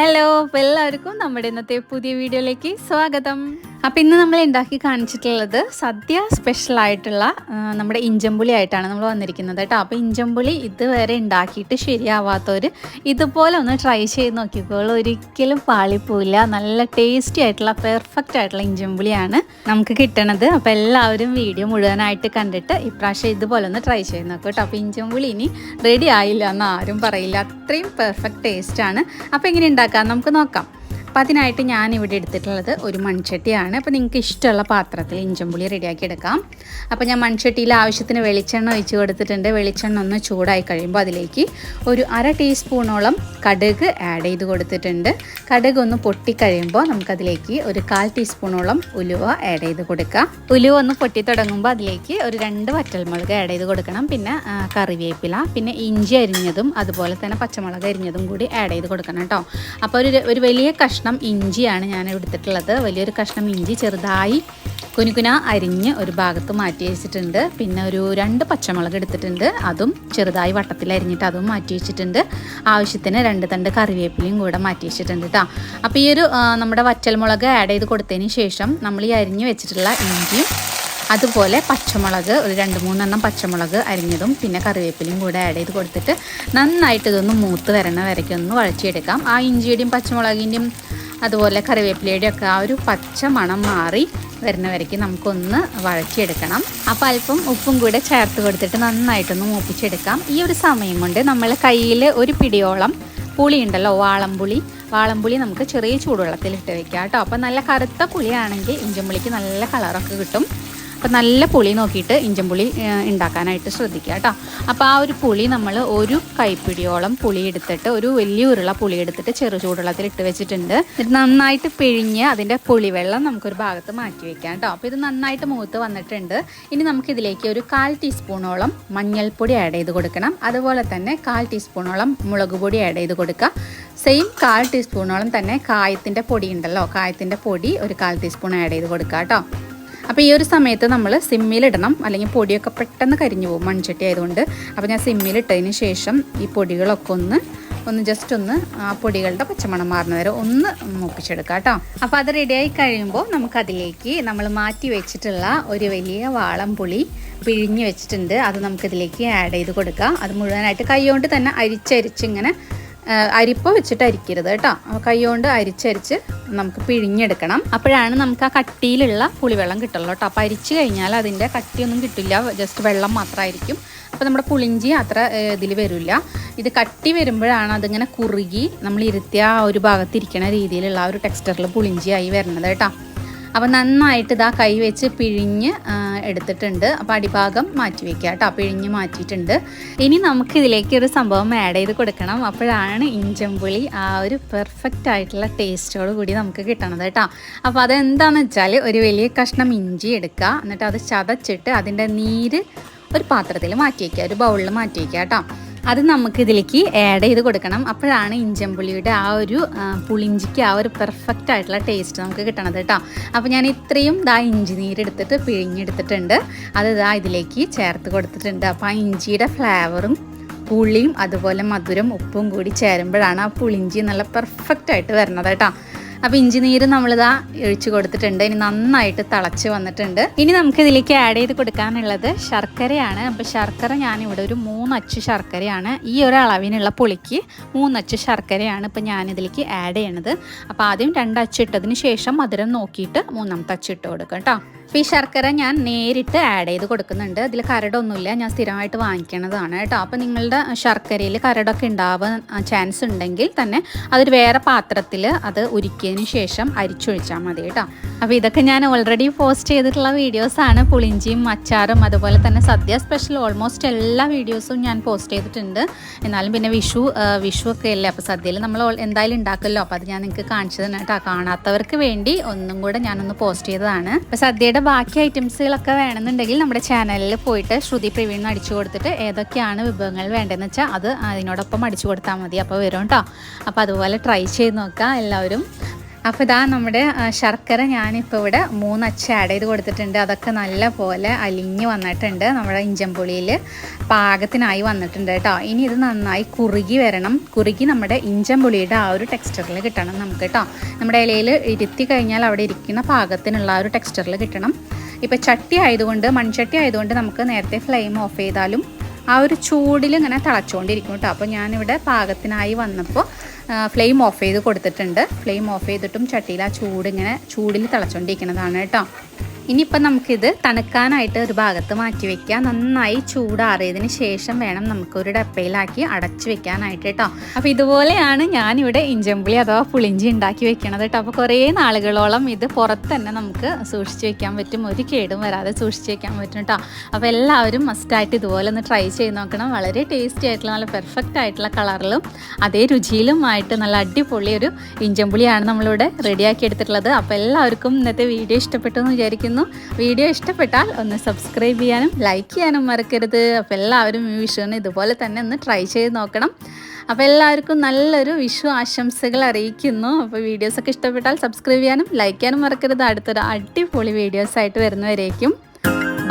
Hello എല്ലാവർക്കും നമ്മുടെ ഇന്നത്തെ പുതിയ വീഡിയോയിലേക്ക് സ്വാഗതം. അപ്പോൾ ഇന്ന് നമ്മൾ ഉണ്ടാക്കി കാണിച്ചിട്ടുള്ളത് സദ്യ സ്പെഷ്യലായിട്ടുള്ള നമ്മുടെ ഇഞ്ചമ്പുളി ആയിട്ടാണ് നമ്മൾ വന്നിരിക്കുന്നത് കേട്ടോ. അപ്പോൾ ഇഞ്ചമ്പുളി ഇതുവരെ ഉണ്ടാക്കിയിട്ട് ശരിയാവാത്തവർ ഇതുപോലെ ഒന്ന് ട്രൈ ചെയ്ത് നോക്കിക്കോളൂ. ഒരിക്കലും പാളിപ്പോയില്ല നല്ല ടേസ്റ്റി ആയിട്ടുള്ള പെർഫെക്റ്റ് ആയിട്ടുള്ള ഇഞ്ചമ്പുളിയാണ് നമുക്ക് കിട്ടണത്. അപ്പോൾ എല്ലാവരും വീഡിയോ മുഴുവനായിട്ട് കണ്ടിട്ട് ഇപ്രാവശ്യം ഇതുപോലെ ഒന്ന് ട്രൈ ചെയ്ത് നോക്കും കേട്ടോ. അപ്പോൾ ഇഞ്ചമ്പുളി ഇനി റെഡി ആയില്ല എന്ന് ആരും പറയില്ല. അത്രയും പെർഫെക്റ്റ് ടേസ്റ്റാണ് അപ്പോൾ എങ്ങനെ ഉണ്ടാക്കാം? നമുക്ക് നോക്കാം. അപ്പോൾ അതിനായിട്ട് ഞാൻ ഇവിടെ എടുത്തിട്ടുള്ളത് ഒരു മൺചട്ടിയാണ്. അപ്പോൾ നിങ്ങൾക്ക് ഇഷ്ടമുള്ള പാത്രത്തിൽ ഇഞ്ചമ്പുളി റെഡിയാക്കി എടുക്കാം. അപ്പോൾ ഞാൻ മൺചട്ടിയിൽ ആവശ്യത്തിന് വെളിച്ചെണ്ണ ഒഴിച്ച് കൊടുത്തിട്ടുണ്ട്. വെളിച്ചെണ്ണ ഒന്ന് ചൂടായി കഴിയുമ്പോൾ അതിലേക്ക് ഒരു അര ടീസ്പൂണോളം കടുക് ആഡ് ചെയ്ത് കൊടുത്തിട്ടുണ്ട്. കടുക് ഒന്ന് പൊട്ടിക്കഴിയുമ്പോൾ നമുക്കതിലേക്ക് ഒരു കാൽ ടീസ്പൂണോളം ഉലുവ ആഡ് ചെയ്ത് കൊടുക്കാം. ഉലുവ ഒന്ന് പൊട്ടി തുടങ്ങുമ്പോൾ അതിലേക്ക് ഒരു രണ്ട് വറ്റൽമുളക് ആഡ് ചെയ്ത് കൊടുക്കണം. പിന്നെ കറിവേപ്പില പിന്നെ ഇഞ്ചി അരിഞ്ഞതും അതുപോലെ തന്നെ പച്ചമുളക് അരിഞ്ഞതും കൂടി ആഡ് ചെയ്ത് കൊടുക്കണം കേട്ടോ. അപ്പോൾ ഒരു ഒരു വലിയ കഷ്ണം ഇഞ്ചിയാണ് ഞാൻ എടുത്തിട്ടുള്ളത് വലിയൊരു കഷ്ണം ഇഞ്ചി ചെറുതായി കുനുകുന അരിഞ്ഞ് ഒരു ഭാഗത്ത് മാറ്റി വെച്ചിട്ടുണ്ട്. പിന്നെ ഒരു രണ്ട് പച്ചമുളക് എടുത്തിട്ടുണ്ട്. അതും ചെറുതായി വട്ടത്തിൽ അരിഞ്ഞിട്ട് അതും മാറ്റി വെച്ചിട്ടുണ്ട്. ആവശ്യത്തിന് രണ്ട് തണ്ട് കറിവേപ്പിലയും കൂടെ മാറ്റി വെച്ചിട്ടുണ്ട് കേട്ടോ അപ്പോൾ ഈ ഒരു നമ്മുടെ വറ്റൽമുളക് ആഡ് ചെയ്ത് കൊടുത്തതിന് ശേഷം നമ്മൾ ഈ അരിഞ്ഞ് വെച്ചിട്ടുള്ള ഇഞ്ചിയും അതുപോലെ പച്ചമുളക് ഒരു രണ്ട് മൂന്നെണ്ണം പച്ചമുളക് അരിഞ്ഞതും പിന്നെ കറിവേപ്പിലയും കൂടെ ആഡ് ചെയ്ത് കൊടുത്തിട്ട് നന്നായിട്ട് ഇതൊന്ന് മൂത്ത് വരണ വരയ്ക്ക് ഒന്ന് വഴച്ചിയെടുക്കാം ആ ഇഞ്ചിയുടെയും പച്ചമുളകിന്റെയും അതുപോലെ കറിവേപ്പിലയുടെയും ഒക്കെ ആ ഒരു പച്ച മണം മാറി വരുന്ന വരയ്ക്ക് നമുക്കൊന്ന് വഴച്ചിയെടുക്കണം അപ്പോൾ അല്പം ഉപ്പും കൂടെ ചേർത്ത് കൊടുത്തിട്ട് നന്നായിട്ടൊന്ന് മൂപ്പിച്ചെടുക്കാം. ഈ ഒരു സമയം കൊണ്ട് നമ്മൾ കയ്യിൽ ഒരു പിടിയോളം പുളി ഉണ്ടല്ലോ വാളംപുളി വാളംപുളി നമുക്ക് ചെറിയ ചൂടുവെള്ളത്തിൽ ഇട്ട് വെക്കാം കേട്ടോ. അപ്പോൾ നല്ല കറുത്ത പുളിയാണെങ്കിൽ ഇഞ്ചമ്പുളിക്ക് നല്ല കളറൊക്കെ കിട്ടും. അപ്പോൾ നല്ല പുളി നോക്കിയിട്ട് ഇഞ്ചമ്പുളി ഉണ്ടാക്കാനായിട്ട് ശ്രദ്ധിക്കുക കേട്ടോ. അപ്പോൾ ആ ഒരു പുളി നമ്മൾ ഒരു കൈപ്പിടിയോളം പുളി എടുത്തിട്ട് ഒരു വലിയ ഉരുള പുളി എടുത്തിട്ട് ചെറു ചൂടുവെള്ളത്തിൽ ഇട്ട് വെച്ചിട്ടുണ്ട്. ഇത് നന്നായിട്ട് പിഴിഞ്ഞ് അതിന്റെ പുളിവെള്ളം നമുക്കൊരു ഭാഗത്ത് മാറ്റി വെക്കാം കേട്ടോ. അപ്പോൾ ഇത് നന്നായിട്ട് മൂത്ത് വന്നിട്ടുണ്ട്. ഇനി നമുക്കിതിലേക്ക് ഒരു കാൽ ടീസ്പൂണോളം മഞ്ഞൾപ്പൊടി ആഡ് ചെയ്ത് കൊടുക്കണം. അതുപോലെ തന്നെ കാൽ ടീസ്പൂണോളം മുളക് പൊടി ആഡ് ചെയ്ത് കൊടുക്കുക. സെയിം കാൽ ടീസ്പൂണോളം തന്നെ കായത്തിന്റെ പൊടി ഉണ്ടല്ലോ. കായത്തിന്റെ പൊടി ഒരു കാൽ ടീസ്പൂൺ ആഡ് ചെയ്ത് കൊടുക്കുക കേട്ടോ. അപ്പോൾ ഈ ഒരു സമയത്ത് നമ്മൾ സിമ്മിലിടണം. അല്ലെങ്കിൽ പൊടിയൊക്കെ പെട്ടെന്ന് കരിഞ്ഞു പോകും. മൺചട്ടി ആയതുകൊണ്ട്. അപ്പോൾ ഞാൻ സിമ്മിലിട്ടതിന് ശേഷം ഈ പൊടികളൊക്കെ ഒന്ന് ഒന്ന് ജസ്റ്റ് ഒന്ന് ആ പൊടികളുടെ പച്ചമണം മാറുന്ന വരെ ഒന്ന് മൂപ്പിച്ചെടുക്കാം കേട്ടോ. അപ്പോൾ അത് റെഡിയായി കഴിയുമ്പോൾ നമുക്കതിലേക്ക് നമ്മൾ മാറ്റി വെച്ചിട്ടുള്ള ഒരു വലിയ വാളം പുളി പിഴിഞ്ഞ് വെച്ചിട്ടുണ്ട്. അത് നമുക്കിതിലേക്ക് ആഡ് ചെയ്ത് കൊടുക്കാം. അത് മുഴുവനായിട്ട് കൈ കൊണ്ട് തന്നെ അരിച്ചരിച്ചിങ്ങനെ അരിപ്പ വെച്ചിട്ട് അരിക്കരുത് കേട്ടോ. കൈകൊണ്ട് അരിച്ചരിച്ച് നമുക്ക് പിഴിഞ്ഞെടുക്കണം. അപ്പോഴാണ് നമുക്ക് ആ കട്ടിയിലുള്ള പുളിവെള്ളം കിട്ടുള്ളൂ കേട്ടോ. അപ്പോൾ അരിച്ചു കഴിഞ്ഞാൽ അതിന്റെ കട്ടിയൊന്നും കിട്ടില്ല. ജസ്റ്റ് വെള്ളം മാത്രമായിരിക്കും. അപ്പോൾ നമ്മുടെ പുളിഞ്ചി അത്ര ഇതിൽ വരില്ല. ഇത് കട്ടി വരുമ്പോഴാണ് അതിങ്ങനെ കുറുകി നമ്മൾ ഇരുത്തിയ ആ ഒരു ഭാഗത്തിരിക്കുന്ന രീതിയിലുള്ള ആ ഒരു ടെക്സ്റ്ററിൽ പുളിഞ്ചിയായി വരുന്നത് കേട്ടോ. അപ്പോൾ നന്നായിട്ട് ഇതാ കൈ വെച്ച് പിഴിഞ്ഞ് എടുത്തിട്ടുണ്ട്. അപ്പോൾ അടിഭാഗം മാറ്റി വെക്കുക കേട്ടോ. പിഴിഞ്ഞ് മാറ്റിയിട്ടുണ്ട്. ഇനി നമുക്ക് ഇതിലേക്ക് ഒരു സംഭവം ആഡ് ചെയ്ത് കൊടുക്കണം. അപ്പോഴാണ് ഇഞ്ചമ്പുളി ആ ഒരു പെർഫെക്റ്റ് ആയിട്ടുള്ള ടേസ്റ്റോട് കൂടി നമുക്ക് കിട്ടണത് കേട്ടോ. അപ്പോൾ അതെന്താണെന്ന് വെച്ചാൽ ഒരു വലിയ കഷ്ണം ഇഞ്ചി എടുക്കുക. എന്നിട്ട് അത് ചതച്ചിട്ട് അതിന്റെ നീര് ഒരു പാത്രത്തിൽ മാറ്റി വയ്ക്കുക ഒരു ബൗളിൽ മാറ്റി വയ്ക്കുക കേട്ടോ. അത് നമുക്ക് ഇതിലേക്ക് ആഡ് ചെയ്ത് കൊടുക്കണം. അപ്പോഴാണ് ഇഞ്ചമ്പുളിയുടെ ആ ഒരു പുളിഞ്ചിക്ക് ആ ഒരു പെർഫെക്റ്റ് ആയിട്ടുള്ള ടേസ്റ്റ് നമുക്ക് കിട്ടണത് കേട്ടോ. അപ്പോൾ ഞാൻ ഇത്രയും ദാ ഇഞ്ചി നീരെടുത്തിട്ട് പിഴിഞ്ഞെടുത്തിട്ടുണ്ട്. അത് ദാ ഇതിലേക്ക് ചേർത്ത് കൊടുത്തിട്ടുണ്ട്. അപ്പോൾ ആ ഇഞ്ചിയുടെ ഫ്ലേവറും പുളിയും അതുപോലെ മധുരം ഉപ്പും കൂടി ചേരുമ്പോഴാണ് ആ പുളിഞ്ചി നല്ല പെർഫെക്റ്റ് ആയിട്ട് വരുന്നത് കേട്ടോ. അപ്പോൾ ഇഞ്ചി നീര് നമ്മളിതാ ഒഴിച്ചു കൊടുത്തിട്ടുണ്ട്. ഇനി നന്നായിട്ട് തിളച്ച് വന്നിട്ടുണ്ട്. ഇനി നമുക്ക് ഇതിലേക്ക് ആഡ് ചെയ്ത് കൊടുക്കാനുള്ളത് ശർക്കരയാണ്. അപ്പോൾ ശർക്കര ഞാനിവിടെ ഒരു മൂന്നച്ച് ശർക്കരയാണ്. ഈ ഒരു അളവിനുള്ള പുളിക്ക് മൂന്നച്ച് ശർക്കരയാണ് ഇപ്പൊ ഞാൻ ഇതിലേക്ക് ആഡ് ചെയ്യണത്. അപ്പോൾ ആദ്യം രണ്ട് അച്ച് ഇട്ടതിന് ശേഷം മധുരം നോക്കിയിട്ട് മൂന്നാമത്തെ അച്ച് ഇട്ട് കൊടുക്കാം കേട്ടോ അപ്പോൾ ഈ ശർക്കര ഞാൻ നേരിട്ട് ആഡ് ചെയ്ത് കൊടുക്കുന്നുണ്ട്. അതിൽ കരടൊന്നുമില്ല. ഞാൻ സ്ഥിരമായിട്ട് വാങ്ങിക്കണതാണ് കേട്ടോ. അപ്പോൾ നിങ്ങളുടെ ശർക്കരയിൽ കരടൊക്കെ ഉണ്ടാവാൻ ചാൻസ് ഉണ്ടെങ്കിൽ തന്നെ അതൊരു വേറെ പാത്രത്തിൽ അത് ഉരുക്കിയതിന് ശേഷം അരിച്ചൊഴിച്ചാൽ മതി കേട്ടോ. അപ്പോൾ ഇതൊക്കെ ഞാൻ ഓൾറെഡി പോസ്റ്റ് ചെയ്തിട്ടുള്ള വീഡിയോസാണ് പുളിഞ്ചിയും അച്ചാറും അതുപോലെ തന്നെ സദ്യ സ്പെഷ്യൽ ഓൾമോസ്റ്റ് എല്ലാ വീഡിയോസും ഞാൻ പോസ്റ്റ് ചെയ്തിട്ടുണ്ട്. എന്നാലും പിന്നെ വിഷു വിഷു ഒക്കെ അല്ലേ? അപ്പോൾ സദ്യയിൽ നമ്മൾ എന്തായാലും ഉണ്ടാക്കുമല്ലോ അപ്പോൾ അത് ഞാൻ നിങ്ങൾക്ക് കാണിച്ചു തന്നെ കേട്ടോ. കാണാത്തവർക്ക് വേണ്ടി ഒന്നും കൂടെ ഞാനൊന്ന് പോസ്റ്റ് ചെയ്തതാണ്. അപ്പോൾ സദ്യയുടെ ബാക്കി ഐറ്റംസുകളൊക്കെ വേണമെന്നുണ്ടെങ്കിൽ നമ്മുടെ ചാനലിൽ പോയിട്ട് ശ്രുതി പ്രവീൺ അടിച്ചു കൊടുത്തിട്ട് ഏതൊക്കെയാണ് വിഭവങ്ങൾ വേണ്ടതെന്ന് വെച്ചാൽ അത് അതിനോടൊപ്പം അടിച്ചു കൊടുത്താൽ മതി. അപ്പോൾ വരും കേട്ടോ അപ്പോൾ അതുപോലെ ട്രൈ ചെയ്ത് നോക്കാം. എല്ലാവരും അപ്പോൾ ഇതാ നമ്മുടെ ശർക്കര ഞാനിപ്പോൾ ഇവിടെ മൂന്ന് അച്ച ആഡ് ചെയ്ത് കൊടുത്തിട്ടുണ്ട്. അതൊക്കെ നല്ല പോലെ അലിഞ്ഞ് വന്നിട്ടുണ്ട് നമ്മുടെ ഇഞ്ചമ്പുളിയിൽ പാകത്തിനായി വന്നിട്ടുണ്ട് കേട്ടോ. ഇനി ഇത് നന്നായി കുറുകി വരണം. കുറുകി നമ്മുടെ ഇഞ്ചമ്പുളിയുടെ ആ ഒരു ടെക്സ്ചറിൽ കിട്ടണം നമുക്ക് കേട്ടോ. നമ്മുടെ ഇലയിൽ ഇരുത്തി കഴിഞ്ഞാൽ അവിടെ ഇരിക്കുന്ന പാകത്തിനുള്ള ആ ഒരു ടെക്സ്ചറിൽ കിട്ടണം. ഇപ്പോൾ ചട്ടി ആയതുകൊണ്ട് മൺചട്ടി ആയതുകൊണ്ട് നമുക്ക് നേരത്തെ ഫ്ലെയിം ഓഫ് ചെയ്താലും ആ ഒരു ചൂടിൽ ഇങ്ങനെ തിളച്ചുകൊണ്ടിരിക്കും കേട്ടോ. അപ്പോൾ ഞാനിവിടെ പാകത്തിനായി വന്നപ്പോൾ ഫ്ലെയിം ഓഫ് ചെയ്ത് കൊടുത്തിട്ടുണ്ട്. ഫ്ലെയിം ഓഫ് ചെയ്തിട്ടും ചട്ടിയിൽ ആ ചൂട് ഇങ്ങനെ ചൂടിൽ തിളച്ചുകൊണ്ടിരിക്കുന്നതാണ് കേട്ടോ. ഇനിയിപ്പോൾ നമുക്കിത് തണുക്കാനായിട്ട് ഒരു ഭാഗത്ത് മാറ്റി വെക്കാം നന്നായി ചൂടാറിയതിന് ശേഷം വേണം നമുക്കൊരു ഡപ്പയിലാക്കി അടച്ചു വെക്കാനായിട്ട് കേട്ടോ അപ്പോൾ ഇതുപോലെയാണ് ഞാനിവിടെ ഇഞ്ചമ്പുളി അഥവാ പുളിഞ്ചി ഉണ്ടാക്കി വെക്കണത് കേട്ടോ അപ്പോൾ കുറേ നാളുകളോളം ഇത് പുറത്ത് തന്നെ നമുക്ക് സൂക്ഷിച്ച് വെക്കാൻ പറ്റും. ഒരു കേടും വരാതെ സൂക്ഷിച്ച് വെക്കാൻ പറ്റും കേട്ടോ അപ്പോൾ എല്ലാവരും മസ്റ്റായിട്ട് ഇതുപോലെ ഒന്ന് ട്രൈ ചെയ്ത് നോക്കണം. വളരെ ടേസ്റ്റി ആയിട്ടുള്ള നല്ല പെർഫെക്റ്റ് ആയിട്ടുള്ള കളറിലും അതേ രുചിയിലുമായിട്ട് നല്ല അടിപൊളി ഒരു ഇഞ്ചമ്പുളിയാണ് നമ്മളിവിടെ റെഡിയാക്കി എടുത്തിട്ടുള്ളത്. അപ്പോൾ എല്ലാവർക്കും ഇന്നത്തെ വീഡിയോ ഇഷ്ടപ്പെട്ടു എന്ന് വിചാരിക്കുന്നു. വീഡിയോ ഇഷ്ടപ്പെട്ടാൽ ഒന്ന് സബ്സ്ക്രൈബ് ചെയ്യാനും ലൈക്ക് ചെയ്യാനും മറക്കരുത്. അപ്പോൾ എല്ലാവരും ഈ വിഷുവിന് ഇതുപോലെ തന്നെ ഒന്ന് ട്രൈ ചെയ്ത് നോക്കണം. അപ്പോൾ എല്ലാവർക്കും നല്ലൊരു വിഷു ആശംസകൾ അറിയിക്കുന്നു. അപ്പോൾ വീഡിയോസൊക്കെ ഇഷ്ടപ്പെട്ടാൽ സബ്സ്ക്രൈബ് ചെയ്യാനും ലൈക്ക് ചെയ്യാനും മറക്കരുത്. അടുത്തൊരു അടിപൊളി വീഡിയോസായിട്ട് വരുന്നവരേക്കും.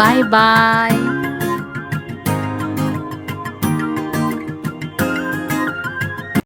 Bye bye